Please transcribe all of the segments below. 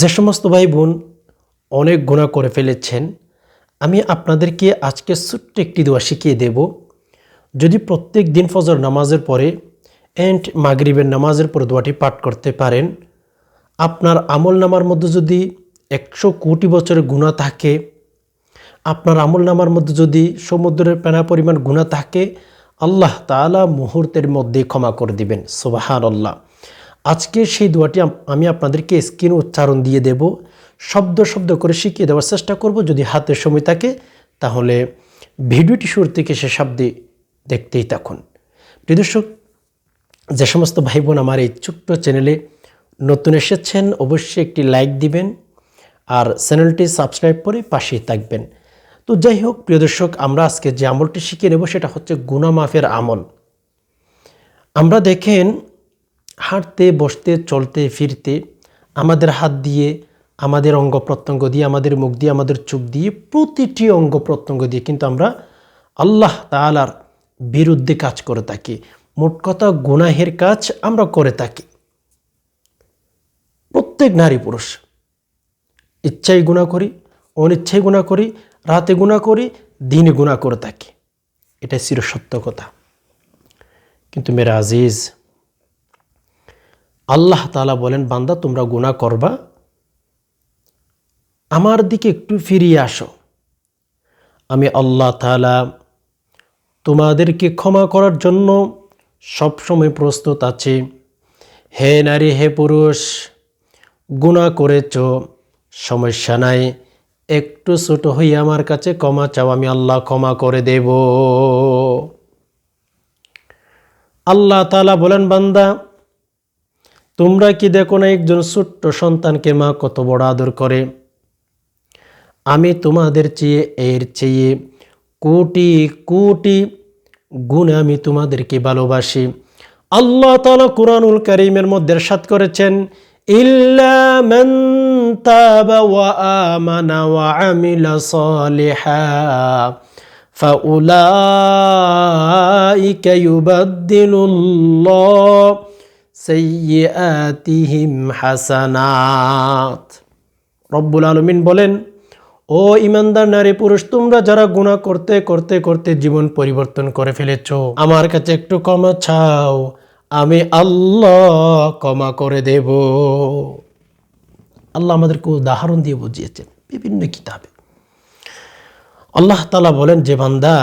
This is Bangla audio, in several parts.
যে সমস্ত ভাই বোন অনেক গুণা করে ফেলেছেন, আমি আপনাদেরকে আজকে ছোট্ট একটি দোয়া শিখিয়ে দেব। যদি প্রত্যেক দিন ফজর নামাজের পরে অ্যান্ড মাগরিবের নামাজের পরে দোয়াটি পাঠ করতে পারেন, আপনার আমল নামার মধ্যে যদি একশো কোটি বছরের গুণা থাকে, আপনার আমল নামার মধ্যে যদি সমুদ্রের পেনা পরিমাণ গুণা থাকে, আল্লাহ তাআলা মুহূর্তের মধ্যে ক্ষমা করে দিবেন সুবাহান আল্লাহ আজকে সেই দোয়াটি আমি আপনাদেরকে স্ক্রিন উচ্চারণ দিয়ে দেব। শব্দ শব্দ করে শিখিয়ে দেওয়ার চেষ্টা করব। যদি হাতের সময় থাকে, তাহলে ভিডিওটি শুরু থেকে শেষ অব্দি দেখতেই থাকুন। প্রিয় দর্শক, যে সমস্ত ভাই বোন আমার এই ছোট্ট চ্যানেলে নতুন এসেছেন, অবশ্যই একটি লাইক দিবেন আর চ্যানেলটি সাবস্ক্রাইব করে পাশেই থাকবেন। তো যাই হোক, প্রিয় দর্শক, আমরা আজকে যে আমলটি শিখে নেব, সেটা হচ্ছে গুনা মাফের আমল। আমরা দেখেন হাঁটতে, বসতে, চলতে, ফিরতে, আমাদের হাত দিয়ে, আমাদের অঙ্গ প্রত্যঙ্গ দিয়ে, আমাদের মুখ দিয়ে, আমাদের চোখ দিয়ে প্রতিটি অঙ্গ প্রত্যঙ্গ দিয়ে কিন্তু আমরা আল্লাহ তাআলার বিরুদ্ধে কাজ করে থাকি। মোট কথা গুনাহের কাজ আমরা করে থাকি। প্রত্যেক নারী পুরুষ ইচ্ছাই গুণা করি অনিচ্ছাই গুণা করি, রাতে গুণা করি, দিনে গুণা করে থাকি। এটা চির সত্য কথা। কিন্তু মেরা আজিজ আল্লাহ তালা বলেন, বান্দা, তোমরা গুণা করবা। আমার দিকে একটু ফিরিয়ে আসো। আমি আল্লাহ তালা তোমাদেরকে ক্ষমা করার জন্য সবসময় প্রস্তুত আছে। হে নারী, হে পুরুষ গুণা করেছ, সমস্যা নাই। একটু ছোট হয়ে আমার কাছে ক্ষমা চাও, আমি আল্লাহ ক্ষমা করে দেব। আল্লাহ তালা বলেন, বান্দা তোমরা কি দেখো না একজন ছোট্ট সন্তানকে মা কত বড় আদর করে? আমি তোমাদের চেয়ে, এর চেয়ে কোটি কোটি গুণে আমি তোমাদেরকে ভালোবাসি। আল্লাহ তালা কুরআনুল করিমের মধ্যে সাত করেছেন, ইল্লা ওয়া সৈয়িম হাসানাত রব্বুল আলমিন বলেন, ও ইমানদার নারী পুরুষ, তোমরা যারা গুণা করতে করতে করতে জীবন পরিবর্তন করে ফেলেছ, আমার কাছে একটু ক্ষমা ছাও আমি আল্লাহ ক্ষমা করে দেব। আল্লাহ আমাদেরকে উদাহরণ দিয়ে বুঝিয়েছেন বিভিন্ন কিতাবে। আল্লাহ তালা বলেন, যে বান্দা,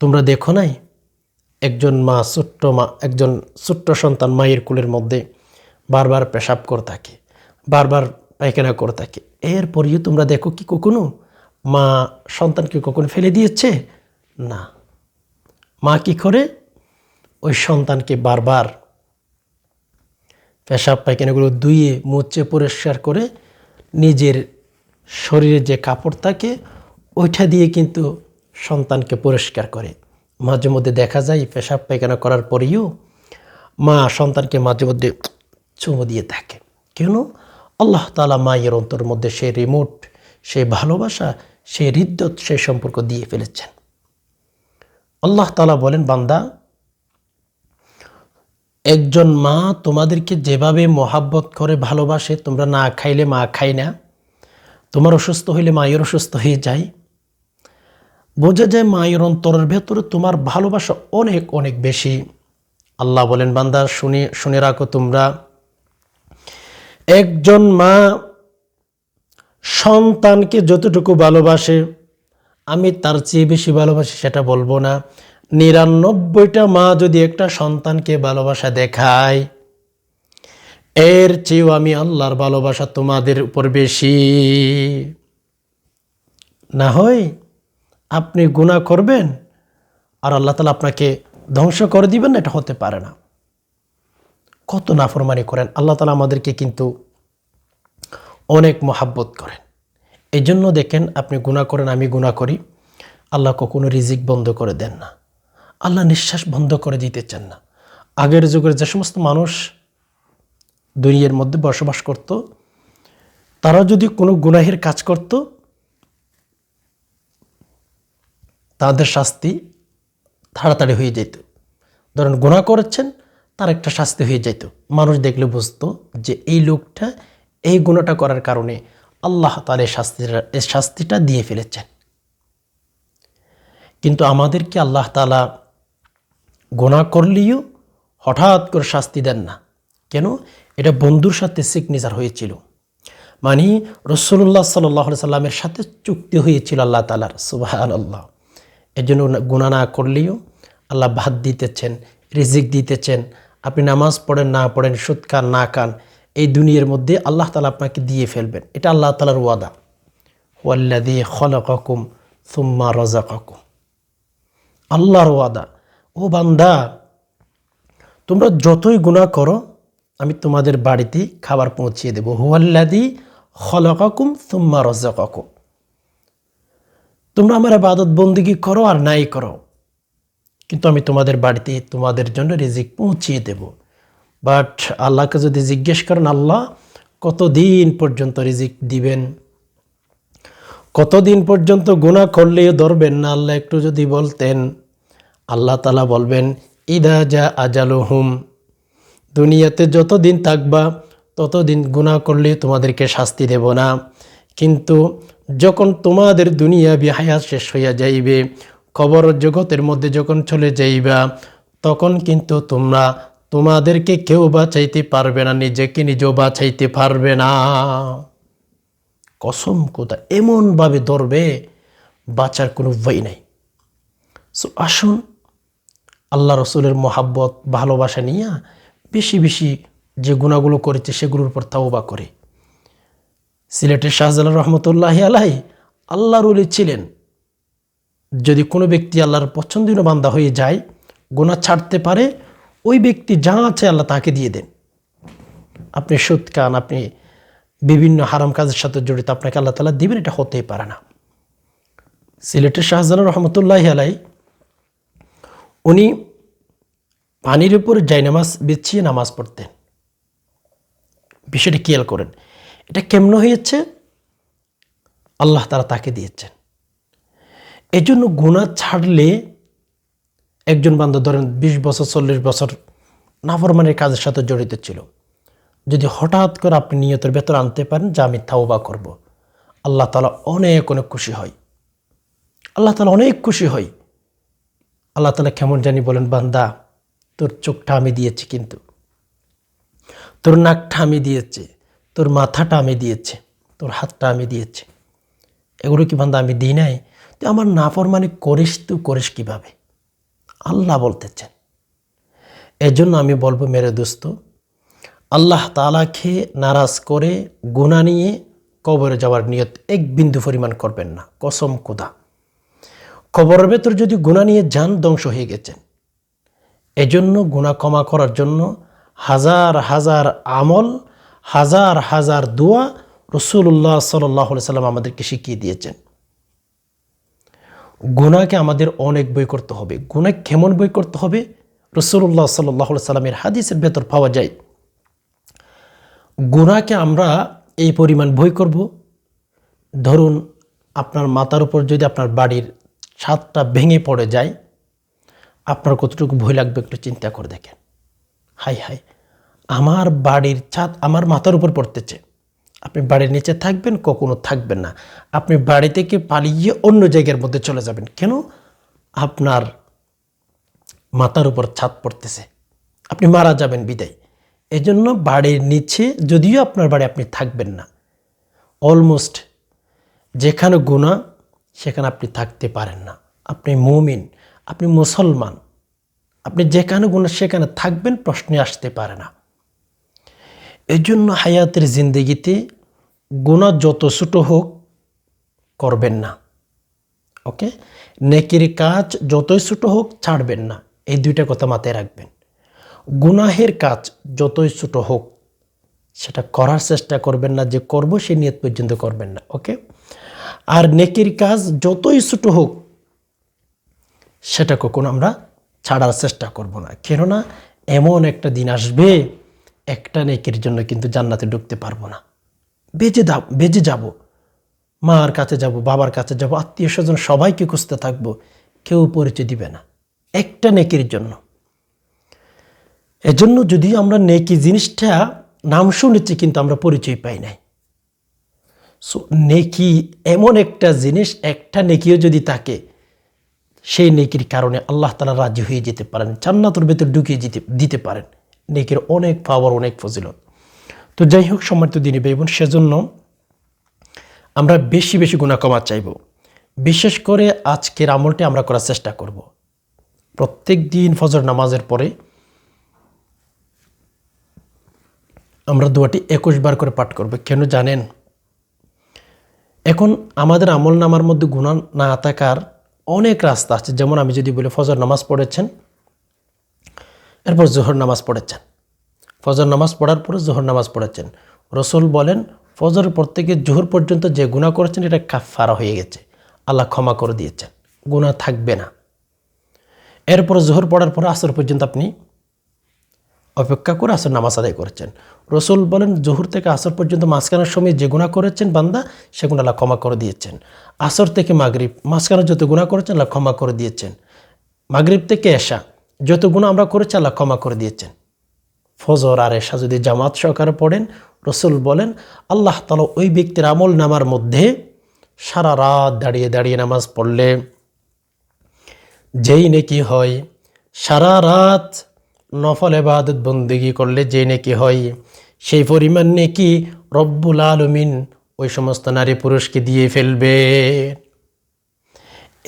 তোমরা দেখো নাই একজন মা, ছোট্ট মা, একজন ছোট্ট সন্তান মায়ের কুলের মধ্যে বারবার পেশাব করে থাকে, বারবার পায়খানা করে থাকে। এরপরেও তোমরা দেখো কি কখনো? মা সন্তানকে কখনো ফেলে দিয়েছে? না। মা কি করে? ওই সন্তানকে বারবার পেশাব পায়খানাগুলো ধুয়ে, মুছে, পরিষ্কার করে নিজের শরীরে যে কাপড় থাকে, ওইটা দিয়ে কিন্তু সন্তানকে পরিষ্কার করে। মাঝে মধ্যে দেখা যায়, পেশাব পায়খানা করার পরেও মা সন্তানকে মাঝে মধ্যে চুমু দিয়ে থাকে। কেন? আল্লাহ তালা মায়ের অন্তর মধ্যে সে রিমোট সে ভালোবাসা, সে হৃদ্যত সে সম্পর্ক দিয়ে ফেলেছেন। আল্লাহ তালা বলেন, বান্দা, একজন মা তোমাদেরকে যেভাবে মহাব্বত করে, ভালোবাসে, তোমরা না খাইলে মা খাই না। তোমার অসুস্থ হইলে মায়ের অসুস্থ হয়ে যায়। বোঝা যায় মায়ের অন্তরের ভেতরে তোমার ভালোবাসা অনেক অনেক বেশি। আল্লাহ বলেন, বান্দা, শুনে শুনে রাখো তোমরা। একজন মা সন্তানকে যতটুকু ভালোবাসে, আমি তার চেয়ে বেশি ভালোবাসি সেটা বলব না। নিরানব্বইটা মা যদি একটা সন্তানকে ভালোবাসা দেখায়, এর চেয়েও আমি আল্লাহর ভালোবাসা তোমাদের উপর বেশি। না হয় আপনি গুণা করবেন আর আল্লাহ তালা আপনাকে ধ্বংস করে দিবেন না এটা হতে পারে না। কত নাফরমানি করেন। আল্লাহ তালা আমাদেরকে কিন্তু অনেক মহাব্বত করেন। এই জন্য দেখেন, আপনি গুণা করেন, আমি গুণা করি। আল্লাহ কখনো রিজিক বন্ধ করে দেন না। আল্লাহ নিঃশ্বাস বন্ধ করে দিতে চান না। আগের যুগের যে সমস্ত মানুষ দুনিয়ার মধ্যে বসবাস করত, তারা যদি কোনো গুনাহের কাজ করত তাদের শাস্তি তাড়াতাড়ি হয়ে যেত ধরেন গুণা করেছেন, তার একটা শাস্তি হয়ে যেত মানুষ দেখলে বুঝতো যে এই লোকটা এই গুণাটা করার কারণে আল্লাহ তালা এই শাস্তিটা এই শাস্তিটা দিয়ে ফেলেছেন। কিন্তু আমাদেরকে আল্লাহ তালা গোনা করলেও হঠাৎ করে শাস্তি দেন না। কেন? এটা বন্ধুর সাথে সিগনেচার হয়েছিল। মানে রসুল্লাহ সাল্লাহ সাল্লামের সাথে চুক্তি হয়েছিল আল্লাহ তালার সুবাহ আল্লাহ এর জন্য গুণা না করলেও আল্লাহ ভাত দিতেছেন, রিজিক দিতেছেন। আপনি নামাজ পড়েন, না পড়েন, সুদ খান, না খান, এই দুনিয়ার মধ্যে আল্লাহ তালা আপনাকে দিয়ে ফেলবেন। এটা আল্লাহ তালার ওয়াদা। ওয়াল্লাদি খলকুম সুম্মা রাজাকুম আল্লাহর ওয়াদা। ও বান্দা, তোমরা যতই গুণা করো, আমি তোমাদের বাড়িতে খাবার পৌঁছিয়ে দেবো। হুয়াল্লাদি খলকাকুম সুম্মা রজা রজাকাকুম তোমরা আমার আবাদত বন্দিগি করো আর নাই করো। কিন্তু আমি তোমাদের বাড়িতে তোমাদের জন্য রিজিক পৌঁছিয়ে দেব। বাট আল্লাহকে যদি জিজ্ঞেস করেন, আল্লাহ, কতদিন পর্যন্ত রিজিক দিবেন? কতদিন পর্যন্ত গুণা করলেও ধরবেন না? আল্লাহ একটু যদি বলতেন, আল্লাহ তালা বলবেন, ইদা যা আজালু হুম দুনিয়াতে যতদিন থাকবা, ততদিন গুণা করলে তোমাদেরকে শাস্তি দেব না। কিন্তু যখন তোমাদের দুনিয়া বিহায়া শেষ হইয়া যাইবে খবর জগতের মধ্যে যখন চলে যাইবা, তখন কিন্তু তোমরা তোমাদেরকে কেউ বাঁচাইতে পারবে না, নিজেকে নিজেও বাঁচাইতে পারবে না। কসম কোথা, এমনভাবে ধরবে, বাঁচার কোনো উপায় নাই। সো আসুন, আল্লাহ রসুলের মোহাব্বত, ভালোবাসা নিয়ে বেশি বেশি যে গুণাগুলো করেছে, সেগুলোর উপর তাওবা করে। সিলেটের শাহজালাল রহমতুল্লাহ আলাই আল্লাহর উলি ছিলেন। যদি কোনো ব্যক্তি আল্লাহর পছন্দনীয় বান্দা হয়ে যায় গোনা ছাড়তে পারে, ওই ব্যক্তি যা আছে আল্লাহ তাকে দিয়ে দেন। আপনি সুদ আপনি বিভিন্ন হারাম কাজের সাথে জড়িত, আপনাকে আল্লাহ তালা দিবেন, এটা হতেই পারে না। সিলেটের শাহজালাল রহমতুল্লাহ আলাই উনি পানির উপর নামাজ বিছিয়ে নামাজ পড়তেন। বিষয়টি খেয়াল করেন। এটা কেমন হয়েছে? আল্লাহ তারা তাকে দিয়েছেন। এই জন্য গুণা ছাড়লে একজন বান্ধব ধরেন বিশ বছর, চল্লিশ বছর নাফরমানের কাজের সাথে জড়িত ছিল। যদি হঠাৎ করে আপনি নিয়তের ভেতর আনতে পারেন যে আমি তাওবা করব। আল্লাহ তালা অনেক অনেক খুশি হয়। আল্লাহ তালা অনেক খুশি হয়। আল্লাহ তালা কেমন জানি বলেন, বান্দা, তোর চোখটা আমি দিয়েছি কিন্তু। তোর নাকটা আমি দিয়েছি। তোর মাথাটা আমি দিয়েছে, তোর হাতটা আমি দিয়েছে। এগুলো কি বান্দা আমি দিই নাই? তুই আমার নাফরমানি করিস, তুই করিস কীভাবে? আল্লাহ বলতেছেন। এজন্য আমি বলব, মেরে দোস্ত, আল্লাহ তালাকে নারাজ করে গুণা নিয়ে কবরে যাওয়ার নিয়ত এক বিন্দু পরিমাণ করবেন না। কসম কোদা কবরের ভেতর যদি গুণা নিয়ে যান, ধ্বংস হয়ে গেছেন। এজন্য গুণা ক্ষমা করার জন্য হাজার হাজার আমল হাজার হাজার দোয়া রসুল্লাহ সাল্লাহ সাল্লাম আমাদেরকে শিখিয়ে দিয়েছেন। গুণাকে আমাদের অনেক বই করতে হবে। গুণা কেমন বই করতে হবে? রসুল্লাহ সাল্লাহ সাল্লামের হাদিসের ভেতর পাওয়া যায়। গুণাকে আমরা এই পরিমাণ বই করব। ধরুন, আপনার মাথার উপর যদি আপনার বাড়ির ছাদটা ভেঙে পড়ে যায়, আপনার কতটুকু ভয় লাগবে একটু চিন্তা করে দেখেন। হাই হাই আমার বাড়ির ছাদ আমার মাথার উপর পড়তেছে। আপনি বাড়ির নিচে থাকবেন, কখনো থাকবেন না। আপনি বাড়ি থেকে পালিয়ে অন্য জায়গার মধ্যে চলে যাবেন। কেন? আপনার মাথার উপর ছাদ পড়তেছে। আপনি মারা যাবেন বিদায়। এজন্য বাড়ির নিচে যদিও আপনার বাড়ি আপনি থাকবেন না। অলমোস্ট যেখানে গুণা সেখানে আপনি থাকতে পারেন না। আপনি মুমিন, আপনি মুসলমান। আপনি যেখানে গুণা সেখানে থাকবেন, প্রশ্নে আসতে পারে না। এই জন্য হায়াতের জিন্দগিতে গুণা যত ছোটো হোক, করবেন না। ওকে? নেকির কাজ যতই ছোটো হোক, ছাড়বেন না। এই দুইটা কথা মাথায় রাখবেন। গুনাহের কাজ যতই ছোটো হোক, সেটা করার চেষ্টা করবেন না, যে করব সে নিয়ত পর্যন্ত করবেন না। ওকে? আর নেকির কাজ যতই ছোটো হোক, সেটা কখনো আমরা ছাড়ার চেষ্টা করব না। কেননা, এমন একটা দিন আসবে একটা নেকের জন্য কিন্তু জান্নাতে ঢুকতে পারব না। বেজে দাও বেজে যাব। মার কাছে যাব, বাবার কাছে যাব, আত্মীয় স্বজন সবাইকে খুঁজতে থাকব, কেউ পরিচয় দিবে না। একটা নেকির জন্য। এজন্য যদি আমরা নেকি জিনিসটা নাম শুনেছি কিন্তু আমরা পরিচয় পাই নাই। সো, নেকি এমন একটা জিনিস, একটা নেকিও যদি থাকে, সেই নেকির কারণে আল্লাহ তালা রাজি হয়ে যেতে পারেন, জান্নাতুর ভেতর ঢুকিয়ে যেতে, দিতে পারেন। নেকির অনেক পাওয়ার অনেক ফজিলত। তো যাই হোক সম্মানিত দিনী ভাই বোন সেজন্য আমরা বেশি বেশি গুণা কমা চাইব। বিশেষ করে আজকের আমলটি আমরা করার চেষ্টা করব। প্রত্যেক দিন ফজর নামাজের পরে আমরা দোয়াটি একুশ বার করে পাঠ করব। কেন জানেন? এখন আমাদের আমল নামার মধ্যে গুণা না থাকার অনেক রাস্তা আছে। যেমন আমি যদি বলি, ফজর নামাজ পড়েছেন এরপর জোহর নামাজ পড়েছেন। ফজর নামাজ পড়ার পরে জোহর নামাজ পড়েছেন। রসুল বলেন ফজর পর থেকে জোহর পর্যন্ত যে গুণা করেছেন, এটা কাফারা হয়ে গেছে। আল্লাহ ক্ষমা করে দিয়েছেন। গুণা থাকবে না। এরপর জোহর পড়ার পরে আসর পর্যন্ত আপনি অপেক্ষা করে আসর নামাজ আদায় করেছেন। রসুল বলেন, জোহর থেকে আসর পর্যন্ত মাঝখানের সময় যে গুণা করেছেন বান্দা, সেগুলো আল্লাহ ক্ষমা করে দিয়েছেন। আসর থেকে মাগরিব, মাঝখানে যত গুণা করেছেন, আল্লাহ ক্ষমা করে দিয়েছেন। মাগরিব থেকে এশা যত গুণা আমরা করেছি, আল্লাহ ক্ষমা করে দিয়েছেন। ফজর আর এশা যদি জামাত সহকারে পড়েন, রসুল বলেন, আল্লাহ তালা ওই ব্যক্তির আমল নামার মধ্যে সারা রাত দাঁড়িয়ে দাঁড়িয়ে নামাজ পড়লে যেই নাকি হয়, সারা রাত নফল এবাদত বন্দিগি করলে যে নাকি হয়, সেই পরিমাণ নাকি রব্বুল আলমিন ওই সমস্ত নারী পুরুষকে দিয়ে ফেলবে।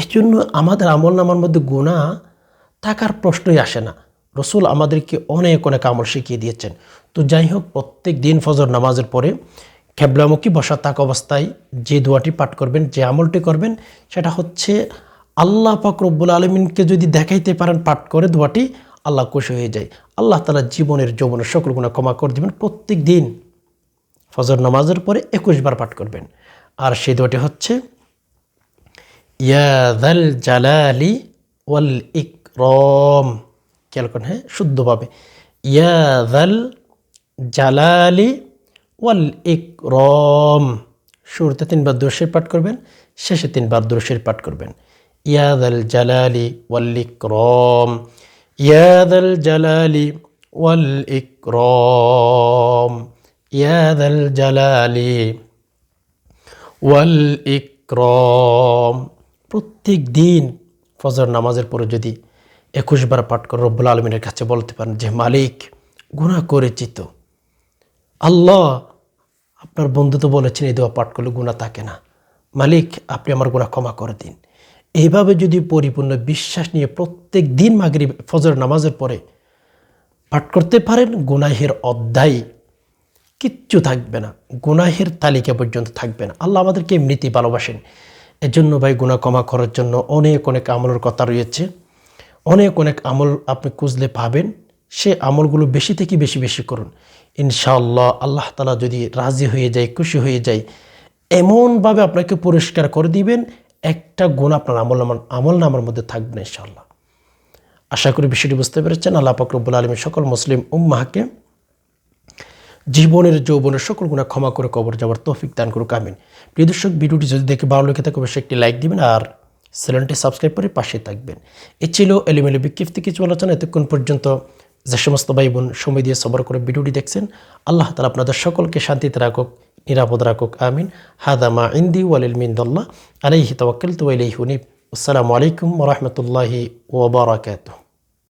এই জন্য আমাদের আমল নামার মধ্যে গুণা থাকার প্রশ্নই আসে না। রসুল আমাদেরকে অনেক অনেক আমল শিখিয়ে দিয়েছেন। তো যাই হোক, প্রত্যেক দিন ফজর নামাজের পরে খেবলামুখী বসা থাকা অবস্থায় যে দোয়াটি পাঠ করবেন, যে আমলটি করবেন, সেটা হচ্ছে আল্লাহ পাক রব্বুল আলমিনকে যদি দেখাইতে পারেন পাঠ করে দোয়াটি, আল্লাহ খুশি হয়ে যায়। আল্লাহ তালা জীবনের যৌবনের সকল গুণা ক্ষমা করে দেবেন। প্রত্যেক দিন ফজর নামাজের পরে একুশ বার পাঠ করবেন। আর সেই দোয়াটি হচ্ছে ইয়াদাল জালালি ওয়াল ইকরম খেয়াল করেন হ্যাঁ শুদ্ধভাবে। ইয়াদাল জালালি ওয়াল ইকরম। শুরুতে তিনবার দোষের পাঠ করবেন, শেষে তিনবার দোষের পাঠ করবেন। ইয়াদাল জালালি ওয়াল ইকরম। ইয়াদাল জালালি ওয়াল ইকরম। ইয়াদাল জালালি ওয়াল ইকরম। প্রত্যেক দিন ফজর নামাজের পরে যদি একুশ বার পাঠ করে রব্বুল আলমিনের কাছে বলতে পারেন যে, মালিক গুণা করেছি তো। আল্লাহ আপনার বন্ধু তো বলেছেন, এই দোয়া পাঠ করলে গুণা থাকে না। মালিক, আপনি আমার গুণা ক্ষমা করে দিন। এইভাবে যদি পরিপূর্ণ বিশ্বাস নিয়ে প্রত্যেক দিন মাগরি ফজর নামাজের পরে পাঠ করতে পারেন, গুনাহের অধ্যায় কিচ্ছু থাকবে না। গুনাহের তালিকা পর্যন্ত থাকবে না। আল্লাহ আমাদেরকে এমনিতেই ভালোবাসেন। এজন্য ভাই গুণা ক্ষমা করার জন্য অনেক অনেক আমলের কথা রয়েছে। অনেক অনেক আমল আপনি খুঁজলে পাবেন। সে আমলগুলো বেশি থেকে বেশি বেশি করুন। ইনশাআল্লাহ আল্লাহ তালা যদি রাজি হয়ে যায়, খুশি হয়ে যায়, এমনভাবে আপনাকে পরিষ্কার করে দিবেন, একটা গুণ আপনার আমল নামার আমল নামার মধ্যে থাকবে না ইনশাআল্লাহ। আশা করি বিষয়টি বুঝতে পেরেছেন। আল্লাহ ফকরবুল আলমী সকল মুসলিম উম্মাহকে জীবনের, যৌবনের সকল গুণা ক্ষমা করে কবর যাওয়ার তৌফিক দান করুক, আমিন। প্রিয় দর্শক, ভিডিওটি যদি দেখে ভালো লেগে থাকে, অবশ্যই একটি লাইক দিবেন আর চ্যানেলটি সাবস্ক্রাইব করে পাশে থাকবেন। এ ছিল এলিমেলি বিক্ষিপ্ত কিছু আলোচনা এতক্ষণ পর্যন্ত যে সমস্ত ভাই বোন সময় দিয়ে সবর করে ভিডিওটি দেখছেন, আল্লাহ তালা আপনাদের সকলকে শান্তিতে রাখুক, নিরাপদ রাখুক, আমিন। হাদামা ইন্দি ওয়ালিল মিন্দল্লাহ, আলাইহি তওয়াক্কাল তু আলাইহি হুনিব আসসালামু আলাইকুম রহমতুল্লাহি ওবরাকাতুহ